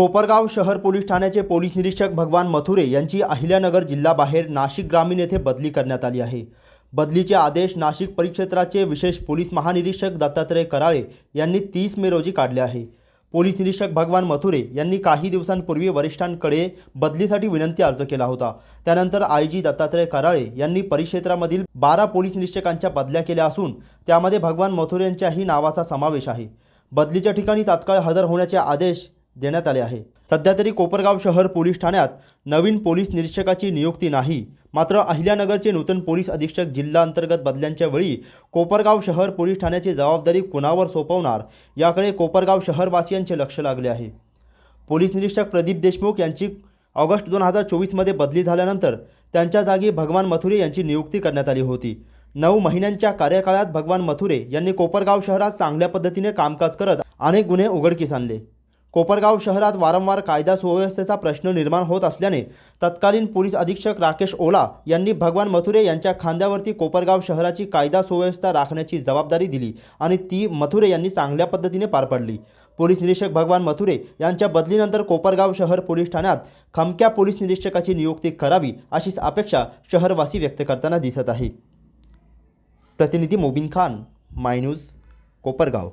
कोपरगाव शहर पोलीस ठाण्याचे पोलीस निरीक्षक भगवान मथुरे यांची अहिल्यानगर जिल्हाबाहेर नाशिक ग्रामीण येथे बदली करण्यात आली आहे. बदलीचे आदेश नाशिक परिक्षेत्राचे विशेष पोलीस महानिरीक्षक दत्तात्रय कराळे यांनी तीस मे रोजी काढले आहे. पोलीस निरीक्षक भगवान मथुरे यांनी काही दिवसांपूर्वी वरिष्ठांकडे बदलीसाठी विनंती अर्ज केला होता. त्यानंतर आय जी दत्तात्रय कराळे यांनी परिक्षेत्रामधील बारा पोलीस निरीक्षकांच्या बदल्या केल्या असून त्यामध्ये भगवान मथुरे यांच्याही नावाचा समावेश आहे. बदलीच्या ठिकाणी तात्काळ हजर होण्याचे आदेश देण्यात आले आहे. सध्या तरी कोपरगाव शहर पोलीस ठाण्यात नवीन पोलीस निरीक्षकाची नियुक्ती नाही. मात्र अहिल्यानगरचे नूतन पोलीस अधीक्षक जिल्हा अंतर्गत बदल्यांच्या वेळी कोपरगाव शहर पोलीस ठाण्याची जबाबदारी कुणावर सोपवणार याकडे कोपरगाव शहरवासियांचे लक्ष लागले आहे. पोलीस निरीक्षक प्रदीप देशमुख यांची ऑगस्ट दोन हजार चोवीसमध्ये बदली झाल्यानंतर त्यांच्या जागी भगवान मथुरे यांची नियुक्ती करण्यात आली होती. नऊ महिन्यांच्या कार्यकाळात भगवान मथुरे यांनी कोपरगाव शहरात चांगल्या पद्धतीने कामकाज करत अनेक गुन्हे उघडकीस आणले. कोपरगाव शहरात वारंवार कायदा सुव्यवस्थेचा प्रश्न निर्माण होत असल्याने तत्कालीन पोलीस अधीक्षक राकेश ओला यांनी भगवान मथुरे यांच्या खांद्यावरती कोपरगाव शहराची कायदा सुव्यवस्था राखण्याची जबाबदारी दिली आणि ती मथुरे यांनी चांगल्या पद्धतीने पार पाडली. पोलीस निरीक्षक भगवान मथुरे यांच्या बदलीनंतर कोपरगाव शहर पोलीस ठाण्यात खमक्या पोलीस निरीक्षकाची नियुक्ती करावी अशीच अपेक्षा शहरवासी व्यक्त करताना दिसत आहे. प्रतिनिधी मोबिन खान माय न्यूज कोपरगाव.